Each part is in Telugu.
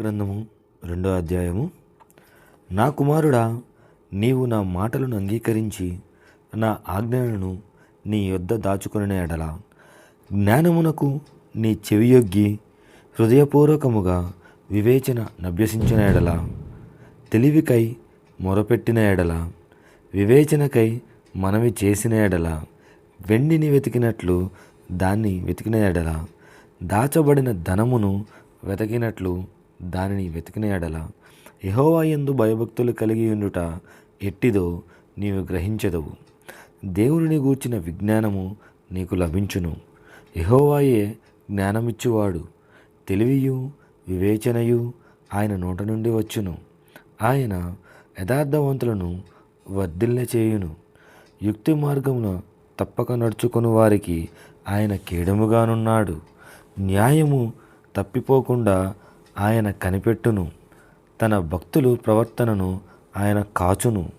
గ్రంథము రెండో అధ్యాయము. నా కుమారుడా నీవు నా మాటలను అంగీకరించి నా ఆజ్ఞలను నీ యొద్ద దాచుకునే ఎడల. జ్ఞానమునకు నీ చెవియొగ్గి హృదయపూర్వకముగా వివేచన నభ్యసించిన ఎడల. తెలివికై మొరపెట్టిన ఎడల. వివేచనకై మనవి చేసిన ఎడల. వెండిని వెతికినట్లు దాన్ని వెతికిన ఎడల. దాచబడిన ధనమును వెతికినట్లు దానిని వెతికిన ఎడల యహోవా ఎందు భయభక్తులు కలిగి ఉండుట ఎట్టిదో నీవు గ్రహించదవు. దేవుని గూర్చిన విజ్ఞానము నీకు లభించును. యహోవాయే జ్ఞానమిచ్చువాడు. తెలివియు వివేచనయు ఆయన నోట నుండి వచ్చును. ఆయన యథార్థవంతులను వర్ధిల్ల చేయును యుక్తి మార్గమున తప్పక నడుచుకుని వారికి ఆయన కేడముగానున్నాడు. న్యాయము తప్పిపోకుండా ఆయన కనిపెట్టును. తన భక్తులు ప్రవర్తనను ఆయన కాచును.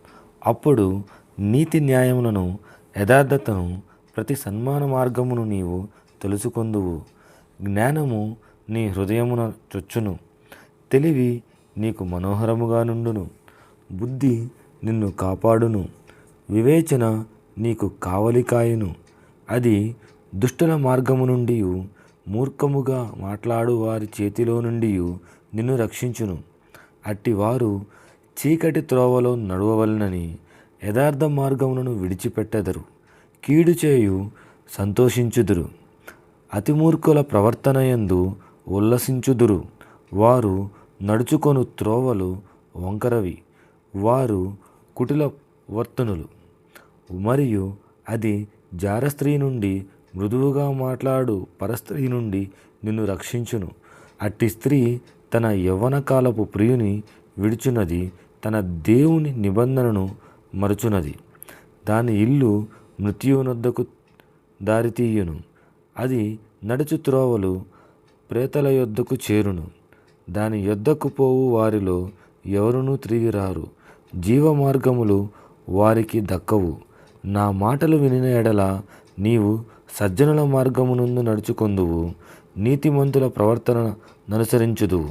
అప్పుడు నీతి న్యాయములను యథార్థతను ప్రతి సన్మాన మార్గమును నీవు తెలుసుకొందువు. జ్ఞానము నీ హృదయమున చొచ్చును. తెలివి నీకు మనోహరముగా నుండును. బుద్ధి నిన్ను కాపాడును. వివేచన నీకు కావలికాయును అది దుష్టుల మార్గము నుండి మూర్ఖముగా మాట్లాడు వారి చేతిలో నుండి నిన్ను రక్షించును. అట్టివారు చీకటి త్రోవలో నడవవలనని యథార్థ మార్గములను విడిచిపెట్టెదరు. కీడు చేయు సంతోషించుదురు. అతిమూర్ఖుల ప్రవర్తన యందు ఉల్లసించుదురు. వారు నడుచుకొను త్రోవలు వంకరవి. వారు కుటిల వర్తనులు. మరియు అది జారస్త్రీ నుండి మృదువుగా మాట్లాడు పరస్త్రీ నుండి నిన్ను రక్షించును. అట్టి స్త్రీ తన యవ్వన కాలపు ప్రియుని విడుచున్నది తన దేవుని నిబంధనను మరుచున్నది దాని ఇల్లు మృత్యునొద్దకు దారితీయును. అది నడుచు త్రోవలు ప్రేతల యొద్దకు చేరును. దాని యొద్దకు పోవు వారిలో ఎవరునూ తిరిగి రారు. జీవ మార్గములు వారికి దక్కవు. నా మాటలు వినిన ఎడల నీవు సజ్జనుల మార్గమునందు నడుచుకొందువు నీతిమంతుల ప్రవర్తన ననుసరించుదువు.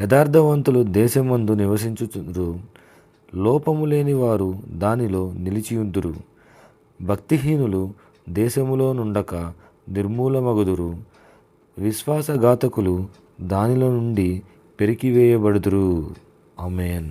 యథార్థవంతులు దేశమందు నివసించుదురు లోపము లేని వారు దానిలో నిలిచియుందురు. భక్తిహీనులు దేశములో నుండక నిర్మూలమగుదురు. విశ్వాసఘాతకులు దానిలో నుండి పెరికివేయబడుదురు. ఆమెన్.